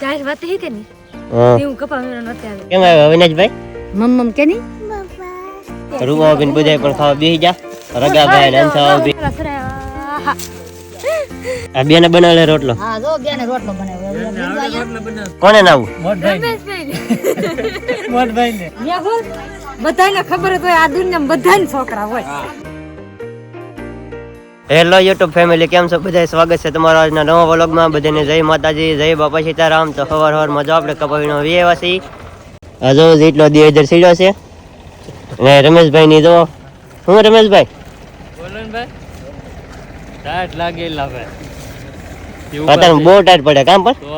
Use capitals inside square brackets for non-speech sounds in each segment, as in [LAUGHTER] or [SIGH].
ચાર વાત હી કે નહીં? હું. કપા વીણવાનો આવે. કેમ આવ્યો અવિનાશભાઈ? મમ્મ કે નહીં? રૂપા બેન બધાય પણ ખાવા બેહી જા. રગાભાઈ ને અંસા બી. આ બેને બનાવેલો રોટલો. હા જો બેને રોટલો બનાવ્યો. કોને નાવું? મોટભાઈ ને બધાને ખબર હોય આ દુનિયામાં બધાને છોકરા હોય. હેલો યુટ્યુબ ફેમિલી કેમ છો? બધા સ્વાગત છે તમારા આજના નવા વ્લોગમાં. બધાને જય માતાજી જય બાપા સીતારામ. તો સવાર સવાર મજા આપણે કપાવીનો વ્યવાસી. હજુ જેટલો દી હજાર સીડ્યો છે ને રમેશભાઈ? ની જો હું રમેશભાઈ ટાઈટ અત્યારે બહુ ટાઈટ પડે કામ પર? તો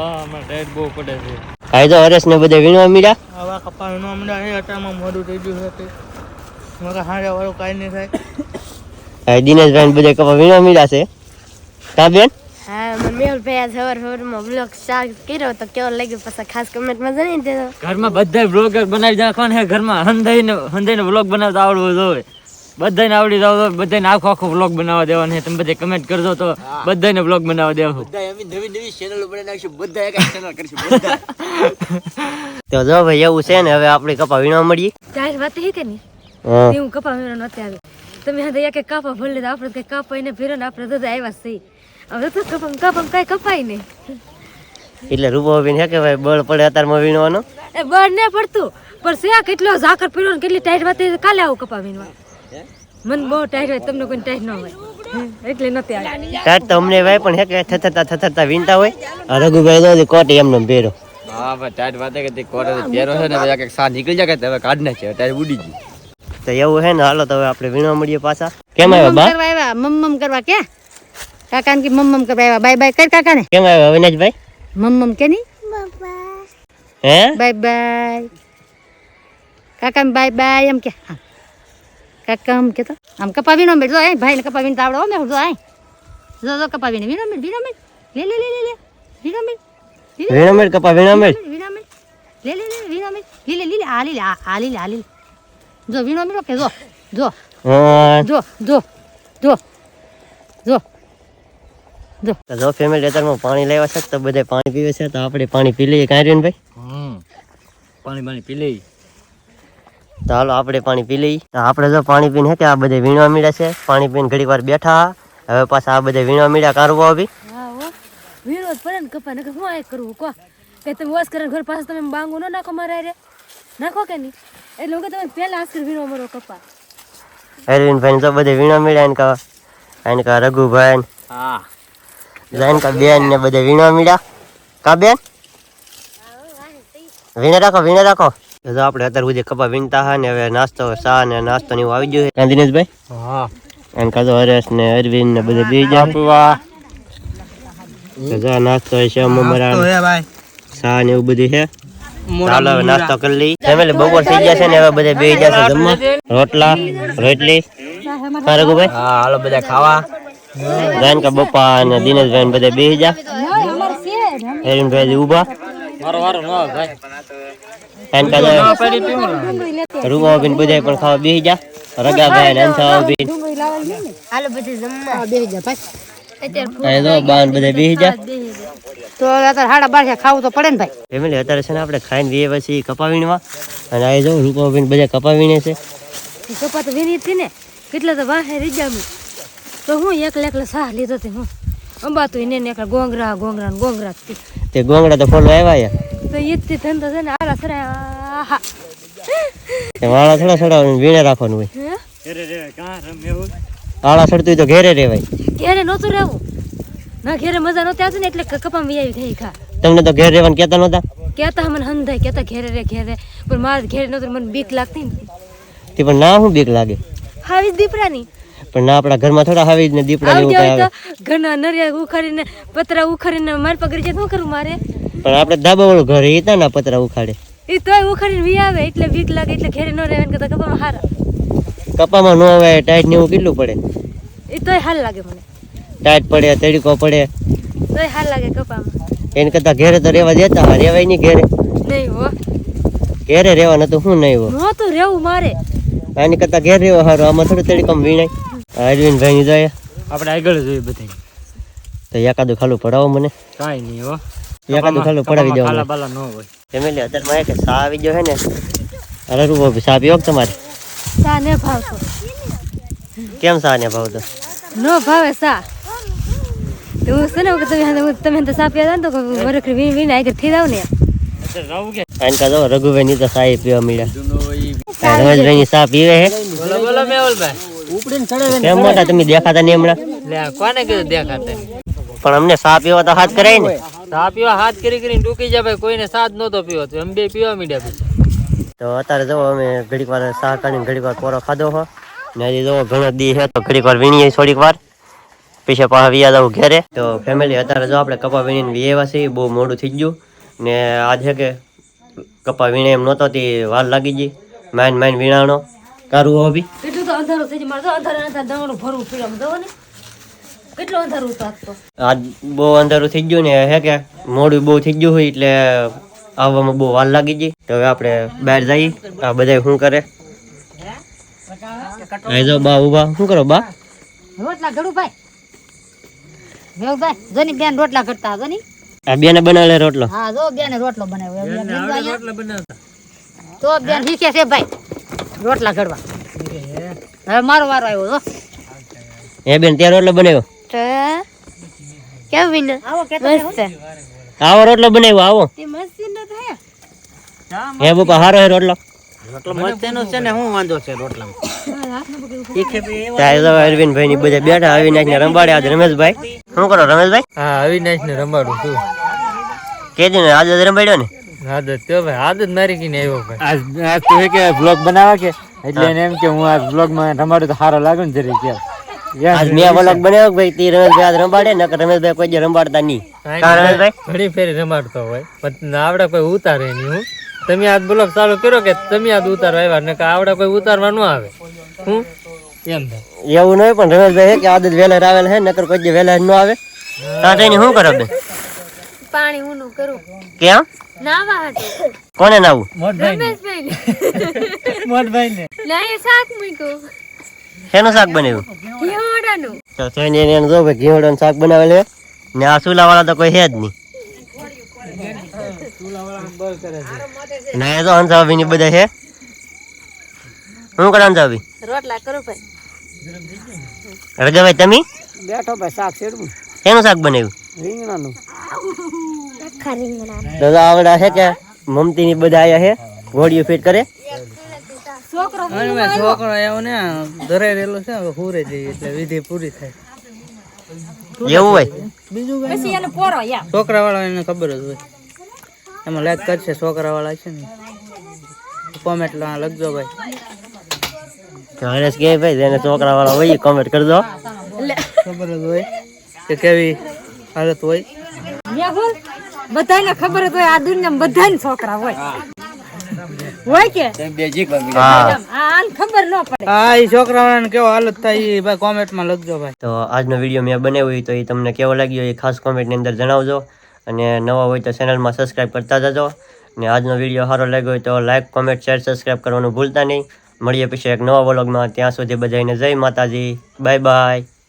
ટાઈટ બહુ પડે છે. આ હરેશ ને બધા વીણવા મીડ્યા. આવા કપા હમણાં એ અટામાં મોડું થઈ ગયું છે મગર હારે વાળું કાંઈ નહીં થાય. દિનેશભાઈ બધા કપા વીણવા મીડ્યા છે. કા બેન? હા મેહુલભાઈ સવાર સવારમાં બ્લોગ સ્ટાર્ટ કર્યો તો કેવો લાગ્યો પછી ખાસ કમેન્ટમાં જણાવી દેજો. ઘરમાં બધા બ્લોગર બનાવી નાખવાના ઘરમાં હંધાઈને હંધાઈને બ્લોગ બનાવતા આવડવું જોઈએ બધાને આવડી જાવ તો બધાને આખો આખો બ્લોગ બનાવવા દેવાનો છે. તમે બધા કમેન્ટ કરજો તો બધાને બ્લોગ બનાવવા દેવું [LAUGHS] તો જો ભાઈ એવું છે ને હવે આપણે કપા વીણવા મળીએ. વાત હા તમે હા દયા કે કાપા ભલે આપણે કઈ કાપાઈ ને ફેરો ને આપણે દાદા આવ્યા છે હવે તો કપમ કપમ કઈ કપાય નહીં. એટલે રૂપો બેન હે કે ભાઈ બળ પડે અત્યારમાં વીણવાનો? એ બળ ને પડતું પણ છે કેટલો ઝાકર પીડ્યો ને કેટલી ટાઈટ વાત કાલે આવું કપા વીણવા. મન બહુ ટાઈટ હોય તમને કોઈ ટાઈટ ન હોય. એટલે નથી આવી ટાટ તો અમને ભાઈ પણ હે કે થથરતા થથરતા વીણતા હોય. રઘુભાઈ તો કોટ એમનો પહેરો હા ભાઈ ટાઈટ વાતે કે તે કોરે પહેરો છે ને ભાઈ એક સાથ નીકળી જાય કે હવે કાઢ નાખે ટાઈટ ઉડી ગઈ. તો એવું હે ને હાલો તો હવે આપણે વીણવા મળીએ પાછા. કેમ આવ્યા બા? કરવા આવ્યા મમ્મમ કરવા કે કાકા ને મમ્મમ કરવા આવ્યા. બાય બાય કર કાકા ને કેમ આવ્યા અવિનાશભાઈ? મમ્મમ કે નહીં? હે? Bye bye. કાકા બાય બાય એમ કે. કાકા એમ કે તો આમ કપા વીણો મેળ. જો એ ભાઈ ને કપા વીણતા તાવડો હો જો આય. જો જો કપા વીણે. વીણો મેળ વીણો મેળ. લે લે લે લે લે. વીણો મેળ. કપા વીણો મેળ. લે લે લે વીણો મેળ. લે લે લે લે આ લે લે આ આ લે લે આ લે લે. જો વીણો મેળો કે જો જો જો જો જો જો જો તો જો ફેમિલી અત્યારમાં પાણી લેવા છે તો બધે પાણી પીવે છે તો આપણે પાણી પી લઈએ કાંઈ રહ્યું ભાઈ પાણી પાણી પી લઈ તો હાલો આપણે પાણી પી લઈએ તો આપણે જો પાણી પીને હે કે આ બધે વીણવા મીડ્યા છે પાણી પીને ઘડીક વાર બેઠા હવે પાછા આ બધે વીણવા મીડ્યા કારવો આવી હા હો વીણો જ પડે ને કપા નકર શું આ કરવું કો કે તમે વોશ કરે ઘર પાસે તમે બાંગો ન નાખો મારા રે નાખો કે નહીં? એટલે હું કે તમે પહેલા આસ્કર વીણો મારો કપા અરવિંદભાઈ તો બધે વીણવા મીડ્યા ને કા એને કા રઘુભાઈ હા. જૈન કા બેન ને બધે વીણવા મીડ્યા કા બેન. વીણે રાખો વીણે રાખો. તો જો આપણે અત્યારે સુધી કપા વીણતા હા ને હવે નાસ્તો ચા ને નાસ્તો ને એવું આવી ગયું છે. દિનેશભાઈ? હા. એને કાતો હરેશ ને અરવિંદ ને બધે બી જાય પીવા તો નાસ્તો છે મમરા ચા ને એવું બધું છે ચાલો હવે નાસ્તો કરી લઈ ફેમિલી બપોર થઈ ગયા છે ને હવે બધા બેસી જશે જમવા. રોટલા રોટલી. હા હાલો બધા ખાવા. જૈન કા બપ્પા અને દિનેશભાઈ ને બધા બેસી જા હેરીનભાઈ ઊભા મારો વારો ન આવે ભાઈ. એને કાતો રૂપા બીન બધાય પણ ખાવા બેસી જા રગાભાઈ ને અંસા બીન હાલો બધા જમવા. ભાઈ બધે બેસી જા ભાઈ. આપણે ખાઈને વીએ પછી કપાવીણવા અને આ જો રૂપા બધા કપાવીને છે. કપા તો વીણી હતી ને. કેટલા તો વાહે રીજામી તો હું એકલા એકલા સાહ લીધો તે હું. અંબાતું એને એકલા ગોંગરા ગોંગરા ગોંગરા તે. તે ગોંગડા તો ફોલો આવ્યા તો એ જ ધંધો છે ને આરા સરા આહા. વાળા થોડા થોડા વીણે રાખવાનું હોય. હે? વાળા સડતું તો ઘેરે રહેવાય. ઘેરે નહોતું રહેવું. ના ઘેરે મજા નહોતી આવતી ને એટલે ક- કપામાં વી આવી થઈ ખા તમને તો ઘેર રહેવાનું કહેતા નહોતા? કહેતા મને હંધાય કહેતા ઘેરે રે ઘેરે. પણ મારે ઘેરે નહોતું મને બીક લાગતી ને. તે પણ ના શું બીક લાગે? હાવી દીપડાની. પણ ના આપણા ઘરમાં થોડા હાવી જ ને દીપડા જેવું આવતી આવે. ઘરના નરિયા ઉખાડીને પતરા ઉખાડીને મારી પકડી જાય શું કરું મારે? પણ આપણે ધાબા વાળું ઘર એ ને પતરા ઉખાડે. એ તોય ઉખાડીને વી આવે એટલે બીક લાગે એટલે ઘેરે ન રહેવા કરતા કપામાં હારા. કપામાં નો આવે ટાઈટ ને એવું કેટલું પડે? એ તોય હાલ લાગે મને. ટાઈટ પડે તડકો પડે. તોય હાલ લાગે કપામાં. એને કરતા ઘેરે તો રહેવા દેતા હા રહેવાય નહીં ઘેરે. નહીં હો. ઘેરે રહેવા નતું શું નહીં હોય તો રહેવું મારે. આની કરતા ઘેર રહેવા સારું આમાં થોડું તડકામાં વીણાય. અરવિંદભાઈ ની જોઈએ આપણે આગળ જોઈએ બધા તો એકાદું ખાલું પડાવો મને. કાંઈ નહીં હો. એકાદું ખાલું પડાવી ખાલા દેવાનું. બાલા ન હોય. ફેમિલી અત્યારમાં એ કે સા આવી ગયો છે ને. અરે રૂપો સા પીવો તમારે. સા ને ભાવતો. કેમ સા ને ભાવ તો નો ભાવે સા. તું છે ને કે તમે તમે તો સા ને તો વરખ વીણ વીણ આગળ થઈ જાવ ને. આને કા જો રઘુભાઈ ની તો સા પીવા મળ્યા. રમેશભાઈ ની સા પીવે હે? બોલો બોલો મેવલભાઈ કેમ મોટા તમે દેખાતા નહીં હમણાં? લે કોને કીધું દેખાતા? પણ અમને સા પીવા તો હાથ કરાય ને. સા પીવા હાથ કરી કરીને ટૂકી જાય ભાઈ કોઈને સાથ નતો પીવો તો એમ બે પીવા મીડ્યા પછી. તો અત્યારે જો અમે ઘડીક વાર સા કાઢીને ઘડીક વાર કોરો ખાધો હો. ને હજી જો ઘણો દી છે તો ઘડીક વાર વીણીએ થોડીક વાર. પીછે પાછા વિયા જવું ઘરે. તો ફેમિલી અત્યારે જો આપણે કપા વીણીને વિયેવા છીએ બહુ મોડું થઈ ગયું. ને આજ કે કપા વીણે એમ નહોતો તે વાર લાગી ગઈ. માઇન માઇન વીણાણો. કારું હો બી કેટલું તો અંધારું થઈ જાય મારે તો અંધારું અંધારું દવાનું ભરવું પીડમ દો ને. કેટલું અંધારું હતું આજ બહુ અંધારું થઈ ગયું ને હે કે મોડું બહુ થઈ ગયું હોય એટલે આવવામાં બહુ વાર લાગી ગઈ. તો હવે આપણે બહાર જઈએ. આ બધા શું કરે? બા ઊભા શું કરો બા? રોટલા ઘડું ભાઈ. મેવભાઈ જોની બેન રોટલા ઘડતા જોની આ બેને બનાવેલો રોટલો? હા જો બેને રોટલો બનાવ્યો. બેન લીધો તો બેન શીખે છે ભાઈ રોટલા ઘડવા. હવે મારો વારો આવ્યો જો. એ બેન ત્યાં રોટલો બનાવ્યો? કેવું આવો રોટલો બનાવ્યો આવો. મસ્ત હે બાપા હારો હે રોટલો? છે ને હું વાંધો છે રોટલા તો અરવિંદભાઈ ની બધા બેઠા અવિનાશ ને રંબાડે આજે. રમેશભાઈ શું કરો રમેશભાઈ? હા અવિનાશ ને રંબાડું છું. કેજે ને આજે રંબાડ્યો ને? આદત તો ભાઈ આદત મારી કીને આવ્યો ભાઈ. આજ આજ તો કે બ્લોગ બનાવા કે? એટલે એને એમ કે હું આજ બ્લોગમાં રમાડું તો સારો લાગે ને જરી કે આજ મેં બ્લોગ બનાવ્યો કે ભાઈ તી રમેશભાઈ આજ રંબાડે નકર રમેશભાઈ કોઈ દી રંબાડતા નહીં. કા રમેશભાઈ? ઘણી ફેરી રમાડતો હોય પણ આવડે કોઈ ઉતારે નહીં હું. તમે આ બ્લોગ ચાલુ કર્યો કે તમે આ ઉતારવા આવ્યા ને આવડે કોઈ ઉતારવા ન આવે? હું એમ એવું નહીં પણ રમેશભાઈ કે આદત વેલા આવેલ હે નકર કોઈ જે વેલા ન આવે. તા થઈને શું કરો બે? પાણી ઊનું કરું. કેમ નાવા હાટે. કોને નાવું? મોટભાઈ મોટભાઈ ને લાય શાક મૂક્યું. શેનું શાક બનાવ્યું? ઘીવડાનું તો થઈને એને જો ભાઈ ઘીવડાનું શાક બનાવેલે ને આ ચૂલા વાળા તો કોઈ હે જ નહીં. ના એ તો હંસાવી ની બધા છે. શું કરે હંસાવી રોટલા કરું ભાઈ. રજાભાઈ તમે? બેઠો ભાઈ શાક શેરવું. શેનું શાક બનાવ્યું? રીંગણાનું. તો આવડા છે કે મમતી ની બધા આયા છે? ઘોડીઓ ફિટ કરે? છોકરો છોકરો એવો ને ધરાઈ રહેલો છે હવે હુરે જઈએ એટલે વિધિ પૂરી થાય. એવું હોય? બીજું પછી એને પોરો યા. છોકરા વાળા એને ખબર જ હોય. એમાં લાઈક કરશે છોકરા વાળા છે ને. કોમેન્ટ લખજો ભાઈ. હરેશ કે ભાઈ વાળા હોય કોમેન્ટ કરજો. ખબર જ હોય કે કેવી હાલત હોય. બધાને ખબર જ હોય આ દુનિયામાં બધાને છોકરા હોય. હોય કે? હા. ખબર ન પડે. હા એ છોકરા વાળાને કેવો હાલત થાય એ ભાઈ કોમેન્ટમાં લખજો ભાઈ. તો આજનો વીડિયો મેં બનાવ્યો હોય તો એ તમને કેવો લાગ્યો એ ખાસ કોમેન્ટની અંદર જણાવજો. અને નવા હોય તો ચેનલમાં સબસ્ક્રાઈબ કરતા જજો. અને આજનો વીડિયો સારો લાગ્યો હોય તો લાઈક કોમેન્ટ શેર સબસ્ક્રાઈબ કરવાનું ભૂલતા નહીં. મળીએ પછી એક નવા વ્લોગમાં ત્યાં સુધી બધાને જય માતાજી. Bye bye